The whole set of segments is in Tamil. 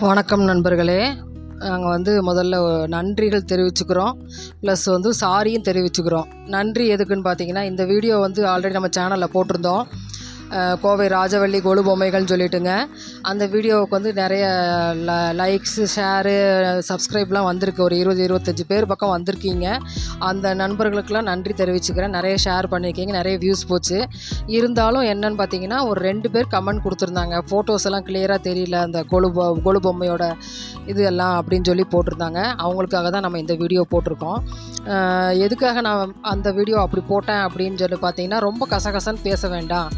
வணக்கம் நண்பர்களே. நாங்கள் வந்து முதல்ல நன்றிகள் தெரிவிச்சுக்கிறோம். ப்ளஸ் வந்து சாரியும் தெரிவிச்சுக்கிறோம். நன்றி எதுக்குன்னு பார்த்தீங்கன்னா இந்த வீடியோ வந்து ஆல்ரெடி நம்ம சேனலில் போட்டிருந்தோம். கோவை ராஜவள்ளி கொலு பொம்மைகள்னு சொல்லிட்டுங்க. அந்த வீடியோவுக்கு வந்து நிறைய ல லைக்ஸு ஷேரு சப்ஸ்கிரைப்லாம் வந்திருக்கு. ஒரு இருபது இருபத்தஞ்சி பேர் பக்கம் வந்திருக்கீங்க. அந்த நண்பர்களுக்கெல்லாம் நன்றி தெரிவிச்சுக்கிறேன். நிறைய ஷேர் பண்ணியிருக்கீங்க நிறைய வியூஸ் போச்சு. இருந்தாலும் என்னன்னு பார்த்தீங்கன்னா ஒரு ரெண்டு பேர் கமெண்ட் கொடுத்துருந்தாங்க. ஃபோட்டோஸ் எல்லாம் கிளியராக தெரியல. அந்த கொலு பொ கொலு பொம்மையோட இது எல்லாம் அப்படின்னு சொல்லி போட்டிருந்தாங்க. அவங்களுக்காக தான் நம்ம இந்த வீடியோ போட்டிருக்கோம். எதுக்காக நான் அந்த வீடியோ அப்படி போட்டேன் அப்படின்னு சொல்லி பார்த்தீங்கன்னா ரொம்ப கசகசன்னு பேச வேண்டாம்.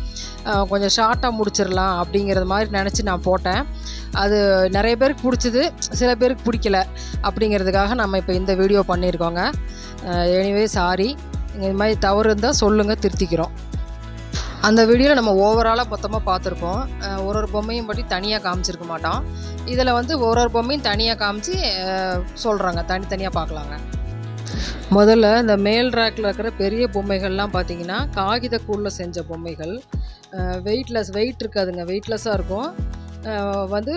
கொஞ்சம் ஷார்ட்டாக முடிச்சிடலாம் அப்படிங்கிறது மாதிரி நினச்சி நான் போட்டேன். அது நிறைய பேருக்கு பிடிச்சிது சில பேருக்கு பிடிக்கல அப்படிங்கிறதுக்காக நம்ம இப்போ இந்த வீடியோ பண்ணியிருக்கோங்க. எனிவே சாரி இது மாதிரி தவறு இருந்தால் சொல்லுங்கள் திருத்திக்கிறோம். அந்த வீடியோவில் நம்ம ஓவராலாக மொத்தமாக பார்த்துருப்போம். ஒரு ஒரு பொம்மையும் பற்றி தனியாக காமிச்சிருக்க மாட்டோம் இதில் வந்து ஒரு ஒரு பொம்மையும் தனியாக காமிச்சு சொல்கிறாங்க தனித்தனியாக பார்க்கலாங்க. முதல்ல இந்த மேல் ரேக்கில் இருக்கிற பெரிய பொம்மைகள்லாம் பார்த்தீங்கன்னா காகிதக்கூழில் செஞ்ச பொம்மைகள். வெயிட்லெஸ் வெயிட் இருக்காதுங்க வெயிட்லெஸ்ஸாக இருக்கும். வந்து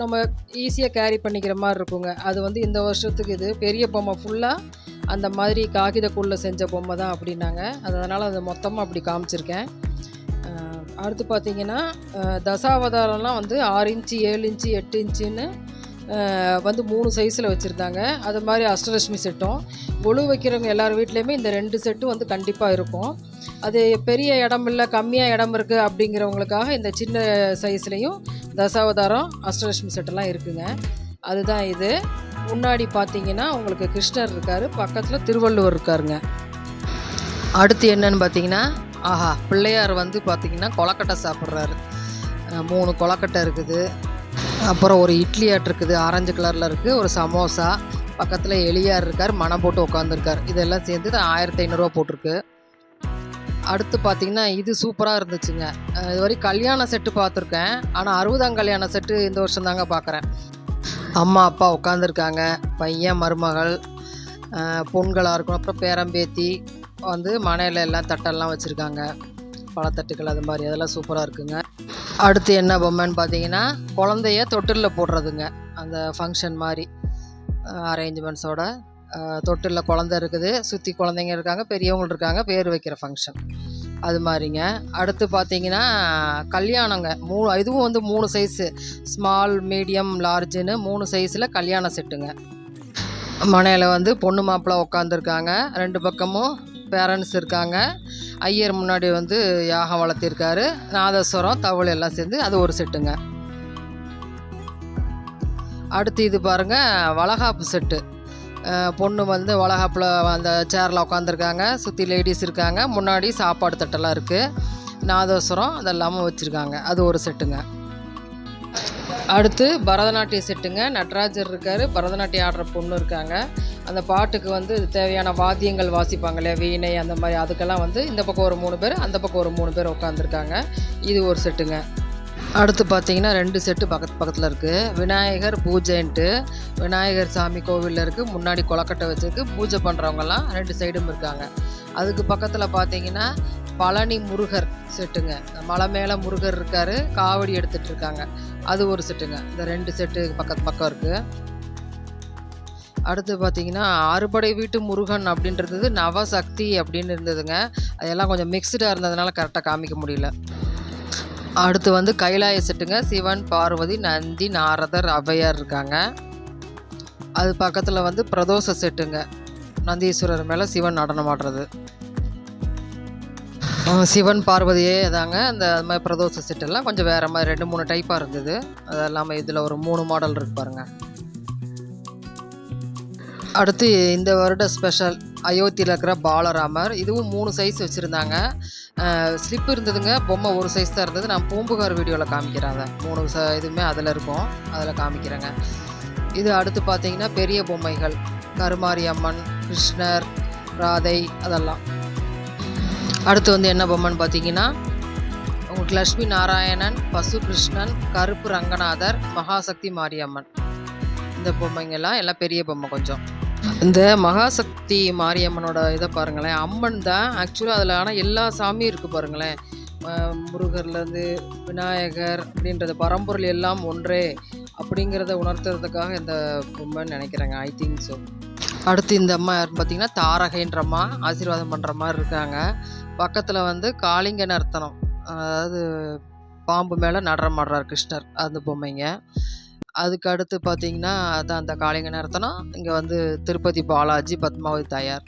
நம்ம ஈஸியாக கேரி பண்ணிக்கிற மாதிரி இருக்குங்க. அது வந்து இந்த வருஷத்துக்கு இது பெரிய பொம்மை ஃபுல்லாக அந்த மாதிரி காகிதக்கூழில் செஞ்ச பொம்மை தான் அப்படின்னாங்க. அதனால் அதை மொத்தமாக அப்படி காமிச்சிருக்கேன். அடுத்து பார்த்தீங்கன்னா தசாவதாரம்லாம் வந்து ஆறு இன்ச்சு ஏழு இன்ச்சு எட்டு இன்ச்சுன்னு வந்து மூணு சைஸில் வச்சுருந்தாங்க. அது மாதிரி அஷ்டலட்சுமி செட்டும். கொலு வைக்கிறவங்க எல்லார் வீட்லேயுமே இந்த ரெண்டு செட்டும் வந்து கண்டிப்பாக இருக்கும். அது பெரிய இடம் இல்லை கம்மியாக இடம் இருக்குது அப்படிங்கிறவங்களுக்காக இந்த சின்ன சைஸ்லேயும் தசாவதாரம் அஷ்டலட்சுமி செட்டெல்லாம் இருக்குங்க. அதுதான் இது. முன்னாடி பார்த்தீங்கன்னா உங்களுக்கு கிருஷ்ணர் இருக்கார் பக்கத்தில் திருவள்ளுவர் இருக்காருங்க. அடுத்து என்னன்னு பார்த்தீங்கன்னா ஆஹா பிள்ளையார் வந்து பார்த்தீங்கன்னா கொலக்கட்டை சாப்பிட்றாரு. மூணு கொலக்கட்டை இருக்குது. அப்புறம் ஒரு இட்லி ஆட் இருக்குது ஆரஞ்சு கலரில் இருக்குது ஒரு சமோசா. பக்கத்தில் எளியார் இருக்கார் மனம் போட்டு உட்காந்துருக்கார் இதெல்லாம் சேர்ந்து ஆயிரத்தி ஐநூறுரூவா போட்டிருக்கு. அடுத்து பார்த்தீங்கன்னா இது சூப்பராக இருந்துச்சுங்க. அஹ் இது கல்யாண செட்டு பார்த்துருக்கேன் ஆனால் அறுபதாம் கல்யாண செட்டு இந்த வருஷம் தாங்க பார்க்குறேன் அம்மா அப்பா உட்காந்துருக்காங்க பையன் மருமகள் பொண்களாக இருக்கும் அப்புறம் பேரம்பேத்தி வந்து மனையில் எல்லாம் தட்டெல்லாம் வச்சுருக்காங்க. பழத்தட்டுகள் அது மாதிரி அதெல்லாம் சூப்பராக இருக்குங்க. அடுத்து என்ன பொம்மைன்னு பார்த்தீங்கன்னா குழந்தைய தொட்டிலில் போடுறதுங்க. அந்த ஃபங்க்ஷன் மாதிரி அரேஞ்ச்மெண்ட்ஸோட தொட்டிலில் குழந்த இருக்குது. சுற்றி குழந்தைங்க இருக்காங்க பெரியவங்க இருக்காங்க பேர் வைக்கிற ஃபங்க்ஷன் அது மாதிரிங்க. அடுத்து பார்த்தீங்கன்னா கல்யாணங்க. மூணு இதுவும் வந்து மூணு சைஸு ஸ்மால் மீடியம் லார்ஜுன்னு மூணு சைஸில் கல்யாண செட்டுங்க மனையில் வந்து பொண்ணு மாப்பிள்ளை உட்காந்துருக்காங்க ரெண்டு பக்கமும் பேரண்ட்ஸ் இருக்காங்க. ஐயர் முன்னாடி வந்து யாகம் வளர்த்திருக்காரு. நாதஸ்வரம் தவள் எல்லாம் சேர்ந்து அது ஒரு செட்டுங்க. அடுத்து இது பாருங்க வளகாப்பு செட்டு. பொண்ணு வந்து வளகாப்பில் அந்த சேரில் உட்காந்துருக்காங்க சுற்றி லேடிஸ் இருக்காங்க. முன்னாடி சாப்பாடு தட்டெல்லாம் இருக்குது நாதஸ்வரம் அதெல்லாமும் வச்சுருக்காங்க. அது ஒரு செட்டுங்க. அடுத்து பரதநாட்டிய செட்டுங்க. நடராஜர் இருக்கார். பரதநாட்டியம் ஆடுற பொண்ணு இருக்காங்க. அந்த பாட்டுக்கு வந்து தேவையான வாத்தியங்கள் வாசிப்பாங்களே வீணை அந்த மாதிரி அதுக்கெல்லாம் வந்து இந்த பக்கம் ஒரு மூணு பேர் அந்த பக்கம் ஒரு மூணு பேர் உட்காந்துருக்காங்க இது ஒரு செட்டுங்க. அடுத்து பார்த்தீங்கன்னா ரெண்டு செட்டு பக்கத்து பக்கத்தில் இருக்குது விநாயகர் பூஜைன்ட்டு விநாயகர் சாமி கோவிலில் இருக்குது முன்னாடி கொலக்கட்டை வச்சுருக்கு பூஜை பண்ணுறவங்கலாம் ரெண்டு சைடும் இருக்காங்க. அதுக்கு பக்கத்தில் பார்த்தீங்கன்னா பழனி முருகர் செட்டுங்க. மலை மேலே முருகர் இருக்கார் காவடி எடுத்துகிட்டு இருக்காங்க. அது ஒரு செட்டுங்க. இந்த ரெண்டு செட்டு பக்கத்து பக்கம் இருக்குது அடுத்து பார்த்தீங்கன்னா அறுபடை வீட்டு முருகன் அப்படின்றது நவசக்தி அப்படின்னு இருந்ததுங்க. அதெல்லாம் கொஞ்சம் மிக்சடாக இருந்ததுனால கரெக்டாக காமிக்க முடியல. அடுத்து வந்து கைலாய செட்டுங்க. சிவன் பார்வதி நந்தி நாரதர் அவையார் இருக்காங்க. அது பக்கத்தில் வந்து பிரதோஷ செட்டுங்க. நந்தீஸ்வரர் மேலே சிவன் நடனம் ஆடுறது. சிவன் பார்வதியே தாங்க. அந்த அது மாதிரி பிரதோஷ செட்டெல்லாம் கொஞ்சம் வேறு மாதிரி ரெண்டு மூணு டைப்பாக இருந்தது. அது இல்லாமல் இதில் ஒரு மூணு மாடல் இருக்கு அடுத்து இந்த வருட ஸ்பெஷல் அயோத்தியில் இருக்கிற பாலராமர். இதுவும் மூணு சைஸ் வச்சுருந்தாங்க. ஸ்லிப் இருந்ததுங்க. பொம்மை ஒரு சைஸ் தான் இருந்தது. நான் பூம்புகார் வீடியோவில் காமிக்கிறேன் அதை. மூணு ச இதுவுமே அதில் இருக்கும். அதில் காமிக்கிறேங்க. இது அடுத்து பார்த்தீங்கன்னா பெரிய பொம்மைகள். கருமாரி அம்மன் கிருஷ்ணர் ராதை அதெல்லாம். அடுத்து வந்து என்ன பொம்மைன்னு பார்த்தீங்கன்னா உங்களுக்கு லக்ஷ்மி நாராயணன் பசு கிருஷ்ணன் கருப்பு ரங்கநாதர் மகாசக்தி மாரியம்மன். இந்த பொம்மைங்கெல்லாம் எல்லாம் பெரிய பொம்மை கொஞ்சம். இந்த மகாசக்தி மாரியம்மனோட இதை பாருங்களேன். அம்மன் தான் ஆக்சுவலாக அதில் ஆனால் எல்லா சாமியும் இருக்குது பாருங்களேன். முருகர்லேருந்து விநாயகர் அப்படின்றது பரம்பொருள் எல்லாம் ஒன்றே அப்படிங்கிறத உணர்த்துறதுக்காக இந்த பொம்மைன்னு நினைக்கிறேங்க ஐ திங்க் ஸோ அடுத்து இந்த அம்மா யாருன்னு பார்த்தீங்கன்னா தாரகைன்ற அம்மா ஆசீர்வாதம் பண்ணுற மாதிரி இருக்காங்க. பக்கத்தில் வந்து காளிங்க நர்த்தனம் அதாவது பாம்பு மேலே நடனம் ஆடுறார் கிருஷ்ணர் அந்த பொம்மைங்க. அதுக்கு அடுத்து பார்த்தீங்கன்னா அதான் அந்த காளிங்க நர்த்தனம். இங்கே வந்து திருப்பதி பாலாஜி பத்மாவதி தாயார்.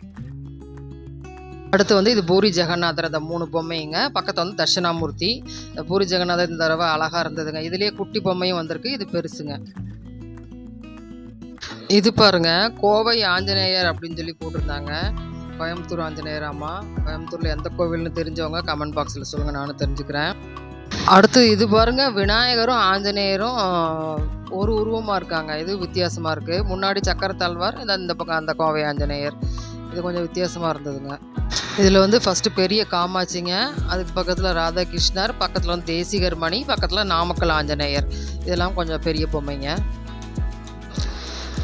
அடுத்து வந்து இது பூரி ஜெகநாதர் அந்த மூணு பொம்மைங்க. பக்கத்தில் வந்து தட்சிணாமூர்த்தி. பூரி ஜெகநாதர் இந்த தடவை அழகாக இருந்ததுங்க. இதுலேயே குட்டி பொம்மையும் வந்திருக்கு. இது பெருசுங்க. இது பாருங்க கோவை ஆஞ்சநேயர் அப்படின்னு சொல்லி போட்டிருந்தாங்க. கோயம்புத்தூர் ஆஞ்சநேயர் அம்மா. கோயம்புத்தூரில் எந்த கோவில்னு தெரிஞ்சவங்க கமெண்ட் பாக்ஸில் சொல்லுங்கள் நானும் தெரிஞ்சுக்கிறேன். அடுத்து இது பாருங்க விநாயகரும் ஆஞ்சநேயரும் ஒரு உருவமாக இருக்காங்க. இது வித்தியாசமாக இருக்குது முன்னாடி சக்கர தாழ்வார் இந்த இந்த பக்கம் அந்த கோவை ஆஞ்சநேயர். இது கொஞ்சம் வித்தியாசமாக இருந்ததுங்க. இதில் வந்து ஃபஸ்ட்டு பெரிய காமாட்சிங்க. அதுக்கு பக்கத்தில் ராதாகிருஷ்ணர் பக்கத்தில் வந்து தேசிகர் மணி பக்கத்தில் நாமக்கல் ஆஞ்சநேயர். இதெல்லாம் கொஞ்சம் பெரிய பொம்மைங்க.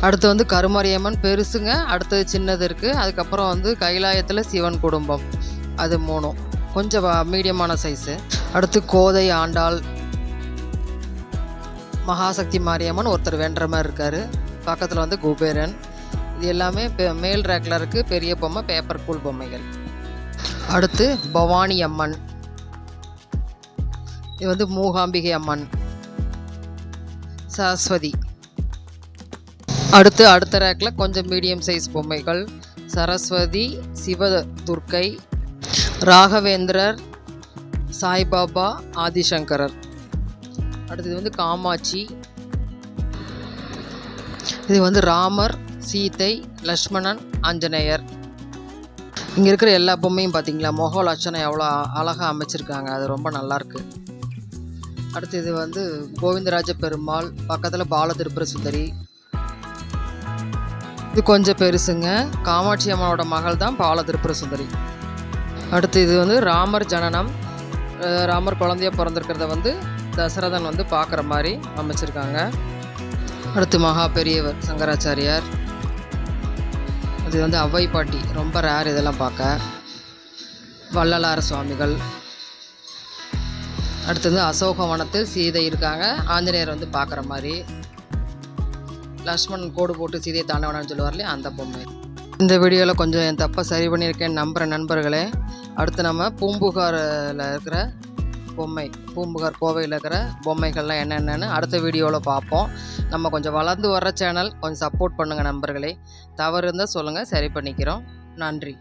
அடுத்து வந்து கருமாரியம்மன் பெருசுங்க. அடுத்தது சின்னது இருக்குது அதுக்கப்புறம் வந்து கைலாயத்தில் சிவன் குடும்பம். அது மூணும். கொஞ்சம் மீடியமான சைஸு அடுத்து கோதை ஆண்டாள். மகாசக்தி மாரியம்மன் ஒருத்தர் வேண்டுற மாதிரி இருக்கார். பக்கத்தில் வந்து குபேரன். இது எல்லாமே மேல் ரேக்கில் இருக்குது பெரிய பொம்மை பேப்பர் கூல் பொம்மைகள். அடுத்து பவானி அம்மன். இது வந்து மூகாம்பிகை அம்மன். சரஸ்வதி. அடுத்து அடுத்த ரேக்கில் கொஞ்சம் மீடியம் சைஸ் பொம்மைகள். சரஸ்வதி சிவ துர்க்கை ராகவேந்திரர் சாய்பாபா ஆதிசங்கரர். அடுத்தது வந்து காமாட்சி. இது வந்து ராமர் சீதை லக்ஷ்மணன் ஆஞ்சநேயர். இங்கே இருக்கிற எல்லா பொம்மையும் பார்த்தீங்களா முக லட்சணம் எவ்வளோ அழகாக அமைச்சிருக்காங்க. அது ரொம்ப நல்லா இருக்கு. அடுத்து இது வந்து கோவிந்தராஜ பெருமாள் பக்கத்தில் பால திருப்புர சுந்தரி இது கொஞ்சம் பெருசுங்க. காமாட்சி அம்மனோட மகள் தான் பால திருப்புர சுந்தரி அடுத்து இது வந்து ராமர் ஜனனம். ராமர் குழந்தைய பிறந்திருக்கிறத வந்து தசரதன் வந்து பார்க்குற மாதிரி அமைச்சிருக்காங்க. அடுத்து மகா பெரியவர் சங்கராச்சாரியார். அது வந்து அவ்வை பாட்டி ரொம்ப ரேர் இதெல்லாம் பார்க்க. வள்ளலார சுவாமிகள். அடுத்தது அசோகவனத்தில் சீதை இருக்காங்க. ஆஞ்சநேயர் வந்து பார்க்குற மாதிரி. லக்ஷ்மணன் கோடு போட்டு சீதையை தாண்ட வேணாம்னு அந்த பொம்மை. இந்த வீடியோவில் கொஞ்சம் என் தப்பை சரி பண்ணியிருக்கேன் நம்புகிற நண்பர்களே அடுத்து நம்ம பூம்புகாரில் இருக்கிற பொம்மை பூம்புகார் கோவையில் இருக்கிற பொம்மைகள்லாம் என்னென்னு அடுத்த வீடியோவில் பார்ப்போம். நம்ம கொஞ்சம் வளர்ந்து வர்ற சேனல் கொஞ்சம் சப்போர்ட் பண்ணுங்கள் நண்பர்களே. தவறு இருந்தால் சொல்லுங்கள் சரி பண்ணிக்கிறோம். நன்றி.